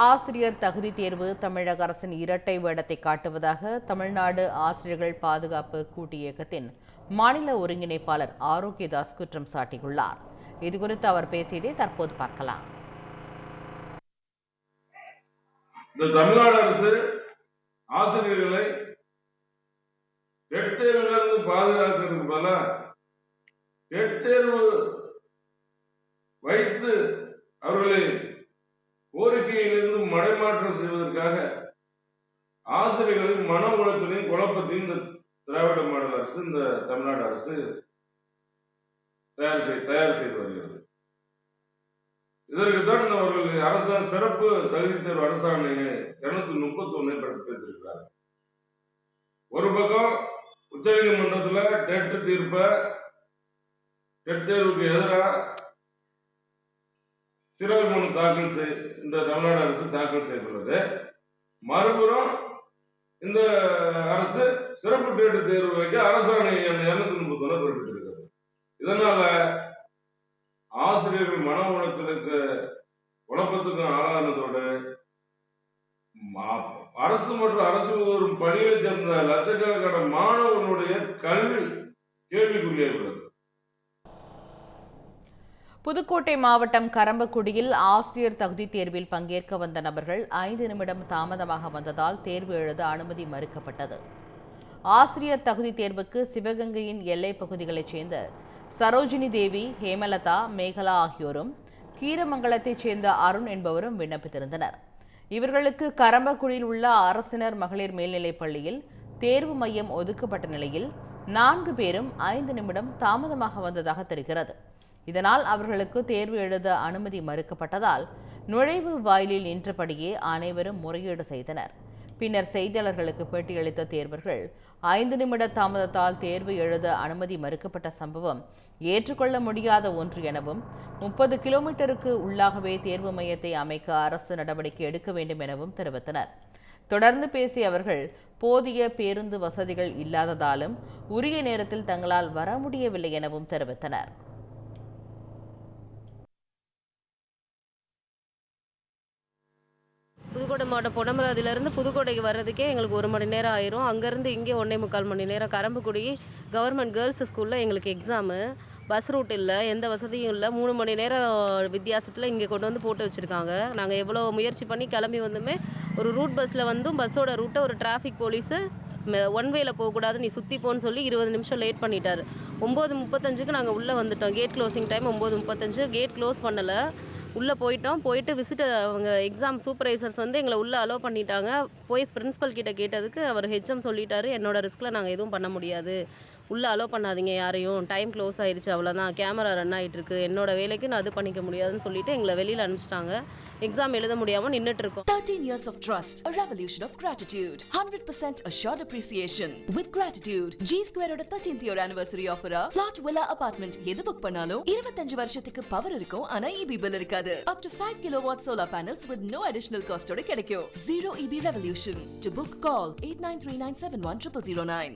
ஆசிரியர் தகுதி தேர்வு தமிழக அரசின் இரட்டை வேடத்தை காட்டுவதாக தமிழ்நாடு ஆசிரியர்கள் பாதுகாப்பு கூட்டு இயக்கத்தின் மாநில ஒருங்கிணைப்பாளர் ஆரோக்கியதாஸ் குற்றம் சாட்டியுள்ளார். இதுகுறித்து அவர் பேசியதை தற்போது பார்க்கலாம். இந்த தமிழ்நாடு அரசு ஆசிரியர்களை டெட் தேர்விலிருந்து பாதுகாக்கிறதுக்கு பதிலாக டெட் தேர்வு வைத்து அவர்களை கோரிக்கையிலிருந்து மடைமாற்றம் செய்வதற்காக ஆசிரியர்களின் மன உளைச்சலையும் குழப்பத்தையும் இந்த திராவிட மாடல் அரசு இந்த தமிழ்நாடு அரசு தயார் செய் தயார் செய்து வருகிறது. இதற்குத்தான் அவர்கள் அரசாங்க சிறப்பு தகுதி தேர்வு அரசாணையை இருநூத்தி முப்பத்தி ஒன்னை பிறப்பித்திருக்கிறார் ஒரு பக்கம் உச்சநீதிமன்றத்தில் டெட் தீர்ப்பை டெட் தேர்வுக்கு எதிராக சிறப்பு மனு தாக்கல் செய் இந்த தமிழ்நாடு அரசு தாக்கல் செய்துள்ளது. மறுபுறம் இந்த அரசு சிறப்பு டேட்டு தேர்வு வைக்க அரசாணை இரநூத்தி முப்பத்தி ஒன்று பிறப்பித்திருக்கிறது இதனால ஆசிரியர்கள் மன உளைச்சலுக்கு குழப்பத்துக்கும் ஆளானதோடு அரசு மற்றும் அரசு வரும் பணிகளை சேர்ந்த லட்சக்கணக்கான மாணவர்களுடைய கல்வி கேள்விக்குறியாகி உள்ளது புதுக்கோட்டை மாவட்டம் கரம்பக்குடியில் ஆசிரியர் தகுதி தேர்வில் பங்கேற்க வந்த நபர்கள் ஐந்து நிமிடம் தாமதமாக வந்ததால் தேர்வு எழுத அனுமதி மறுக்கப்பட்டது. ஆசிரியர் தகுதி தேர்வுக்கு சிவகங்கையின் எல்லைப் பகுதிகளைச் சேர்ந்த சரோஜினி தேவி ஹேமலதா மேகலா ஆகியோரும் கீரமங்கலத்தைச் சேர்ந்த அருண் என்பவரும் விண்ணப்பித்திருந்தனர். இவர்களுக்கு கரம்பக்குடியில் உள்ள அரசினர் மகளிர் மேல்நிலைப் பள்ளியில் தேர்வு மையம் ஒதுக்கப்பட்ட நிலையில் நான்கு பேரும் ஐந்து நிமிடம் தாமதமாக வந்ததாக தெரிகிறது. இதனால் அவர்களுக்கு தேர்வு எழுத அனுமதி மறுக்கப்பட்டதால் நுழைவு வாயிலில் நின்றபடியே அனைவரும் முறையீடு செய்தனர். பின்னர் செய்தியாளர்களுக்கு பேட்டியளித்த தேர்வர்கள் ஐந்து நிமிட தாமதத்தால் தேர்வு எழுத அனுமதி மறுக்கப்பட்ட சம்பவம் ஏற்றுக்கொள்ள முடியாத ஒன்று எனவும் முப்பது கிலோமீட்டருக்கு உள்ளாகவே தேர்வு மையத்தை அமைக்க அரசு நடவடிக்கை எடுக்க வேண்டும் எனவும் தெரிவித்தனர். தொடர்ந்து பேசிய அவர்கள் போதிய பேருந்து வசதிகள் இல்லாததாலும் உரிய நேரத்தில் தங்களால் வர முடியவில்லை எனவும் தெரிவித்தனர். புதுக்கோட்டை மாவட்டம் பொன்னமராதியிலேருந்து புதுக்கோட்டைக்கு வர்றதுக்கே எங்களுக்கு ஒரு மணி நேரம் ஆயிரும். அங்கேருந்து இங்கே ஒன்றே முக்கால் மணி நேரம். கரம்புக்குடி கவர்மெண்ட் கேர்ள்ஸ் ஸ்கூலில் எங்களுக்கு எக்ஸாமு பஸ் ரூட் இல்லை எந்த வசதியும் இல்லை. மூணு மணி நேரம் வித்தியாசத்தில் இங்கே கொண்டு வந்து போட்டு வச்சுருக்காங்க. நாங்கள் எவ்வளோ முயற்சி பண்ணி கிளம்பி வந்துமே ஒரு ரூட் பஸ்ஸில் வந்தும் பஸ்ஸோட ரூட்டை ஒரு டிராஃபிக் போலீஸு ஒன் வேல போகக்கூடாது நீ சுற்றி போன்னு சொல்லி இருபது நிமிஷம் லேட் பண்ணிட்டார். ஒம்பது முப்பத்தஞ்சுக்கு நாங்கள் உள்ளே வந்துட்டோம். கேட் க்ளோசிங் டைம் ஒம்பது முப்பத்தஞ்சு. கேட் க்ளோஸ் பண்ணலை. உள்ளே போயிட்டோம். போயிட்டு விசிட் அவங்க எக்ஸாம் சூப்பர்வைசர்ஸ் வந்து எங்களை உள்ளே அலோவ் பண்ணிட்டாங்க. போய் பிரின்ஸிபல் கிட்ட கேட்டதுக்கு அவர் ஹெச்எம் சொல்லிட்டாரு. என்னோட ரிஸ்கில் நாங்கள் எதுவும் பண்ண முடியாது. உள்ளே அலோவ் பண்ணாதீங்க யாரையும் டைம் க்ளோஸ் ஆயிடுச்சு அவ்வளோதான் கேமரா ரன் ஆகிட்டுருக்கு என்னோட வேலைக்கு நான் அது பண்ணிக்க முடியாதுன்னு சொல்லிட்டு எங்களை வெளியில் அனுப்பிச்சிட்டாங்க எக்ஸாம் எழுத முடியாமல் நின்றுட்டு இருக்கோம் thirteen years of trust revolution of gratitude hundred percent assured appreciation with gratitude G ஸ்கொயரோட தேர்ட்டீன்த் இயர் அனிவர்சரி ஆஃபரா பிளாட் விலா அபார்ட்மெண்ட் எது புக் பண்ணாலும் இருபத்தஞ்சு வருஷத்துக்கு பவர் இருக்கும் ஆனால் இபி பில் இருக்காது up to five kilowatt solar panels with no additional காஸ்டோட கிடைக்கும் zero EB revolution to book call eight nine three nine seven one triple zero nine